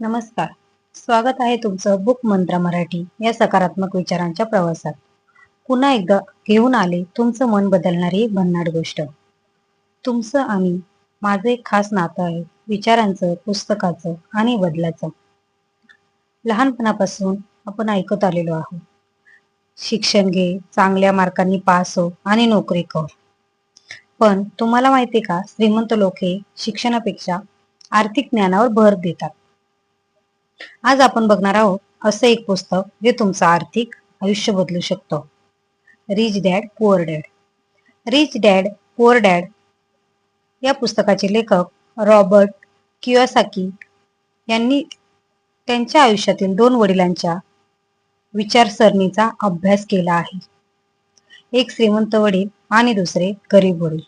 नमस्कार. स्वागत आहे तुमचं बुक मंत्र मराठी या सकारात्मक विचारांच्या प्रवासात. पुन्हा एकदा घेऊन आले तुमचं मन बदलणारी भन्नाट गोष्ट. तुमचं आणि माझं एक खास नातं आहे विचारांचं पुस्तकाचं आणि बदलाचं लहानपणापासून आपण ऐकत आलेलो आहोत. शिक्षण घे चांगल्या मार्कांनी पास हो आणि नोकरी कर. पण तुम्हाला माहिती का श्रीमंत लोक हे शिक्षणापेक्षा आर्थिक ज्ञानावर भर देतात. आज आपण बघणार आहोत असं एक पुस्तक जे तुमचं आर्थिक आयुष्य बदलू शकतं. Rich dad poor dad rich dad poor dad या पुस्तकाचे लेखक रॉबर्ट कियोसाकी यांनी त्यांच्या आयुष्यातील दोन वडिलांच्या विचारसरणीचा अभ्यास केला आहे. एक श्रीमंत वडील आणि दुसरे गरीब वडील.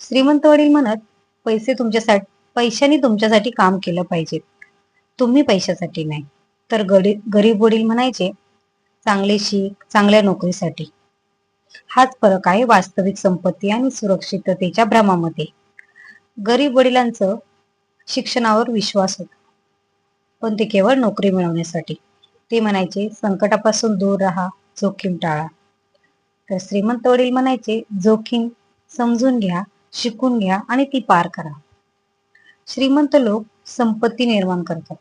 श्रीमंत वडील म्हणत पैसे तुमच्यासाठी पैशाने तुमच्यासाठी काम केलं पाहिजे तुम्ही पैशासाठी नाही. तर गरीब वडील म्हणायचे चांगले शिक चांगल्या नोकरीसाठी. हाच फरक आहे वास्तविक संपत्ती आणि सुरक्षिततेच्या भ्रमामध्ये. गरीब वडिलांचं शिक्षणावर विश्वास होता. पण ते केवळ नोकरी मिळवण्यासाठी. ते म्हणायचे संकटापासून दूर राहा जोखीम टाळा. तर श्रीमंत वडील म्हणायचे जोखीम समजून घ्या शिकून घ्या आणि ती पार करा. श्रीमंत लोक संपत्ती निर्माण करतात.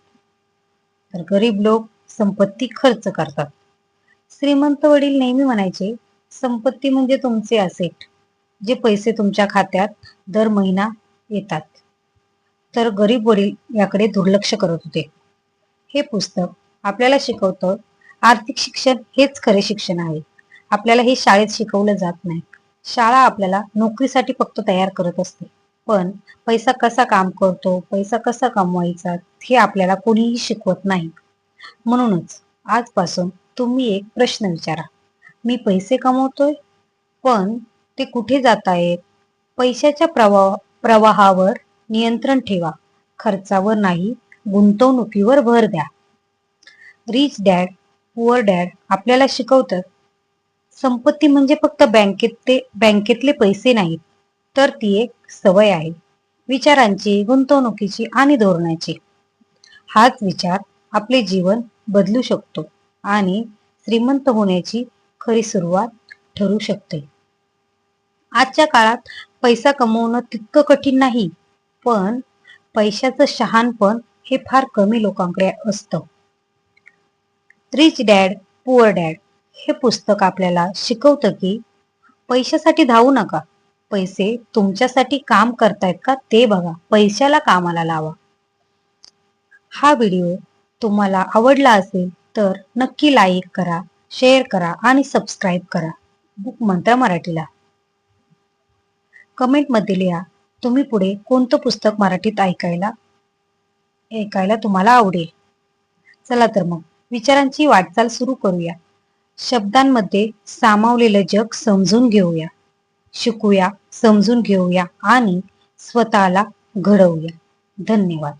तर गरीब लोक संपत्ती खर्च करतात. श्रीमंत वडील नेहमी म्हणायचे संपत्ती म्हणजे तुमचे असेट जे पैसे तुमच्या खात्यात दर महिना येतात. तर गरीब वडील याकडे दुर्लक्ष करत होते. हे पुस्तक आपल्याला शिकवतं आर्थिक शिक्षण हेच खरे शिक्षण आहे. आपल्याला हे शाळेत शिकवलं जात नाही. शाळा आपल्याला नोकरीसाठी फक्त तयार करत असते. पण पैसा कसा काम करतो पैसा कसा कमवायचा हे आपल्याला कोणीही शिकवत नाही. म्हणूनच आजपासून तुम्ही एक प्रश्न विचारा. मी पैसे कमवतोय पण ते कुठे जात आहेत पैशाच्या प्रवाह प्रवाहावर नियंत्रण ठेवा. खर्चावर नाही गुंतवणुकीवर भर द्या. रिच डॅड पुअर डॅड आपल्याला शिकवतात. संपत्ती म्हणजे फक्त बँकेत बँकेतले पैसे नाहीत. तर ती एक सवय आहे. विचारांची गुंतवणुकीची आणि धोरणाची. हाच विचार आपले जीवन बदलू शकतो आणि श्रीमंत होण्याची खरी सुरुवात ठरू शकते. आजच्या काळात पैसा कमवणं तितकं कठीण नाही पण पैशाचं शहाणपण हे फार कमी लोकांकडे असतं. रिच डॅड पुअर डॅड हे पुस्तक आपल्याला शिकवतं की पैशासाठी धावू नका. पैसे तुमच्यासाठी काम करतायत का ते बघा. पैशाला कामाला लावा. हा व्हिडिओ तुम्हाला आवडला असेल तर नक्की लाईक करा शेअर करा आणि सबस्क्राईब करा. बुक मंत्र मराठीला. कमेंटमध्ये लिहा तुम्ही पुढे कोणतं पुस्तक मराठीत ऐकायला ऐकायला तुम्हाला आवडेल. चला तर मग विचारांची वाटचाल सुरू करूया. शब्दांमध्ये सामावलेलं जग समजून घेऊया. शिकूया समजून घेऊया आणि स्वतःला घडवूया. धन्यवाद.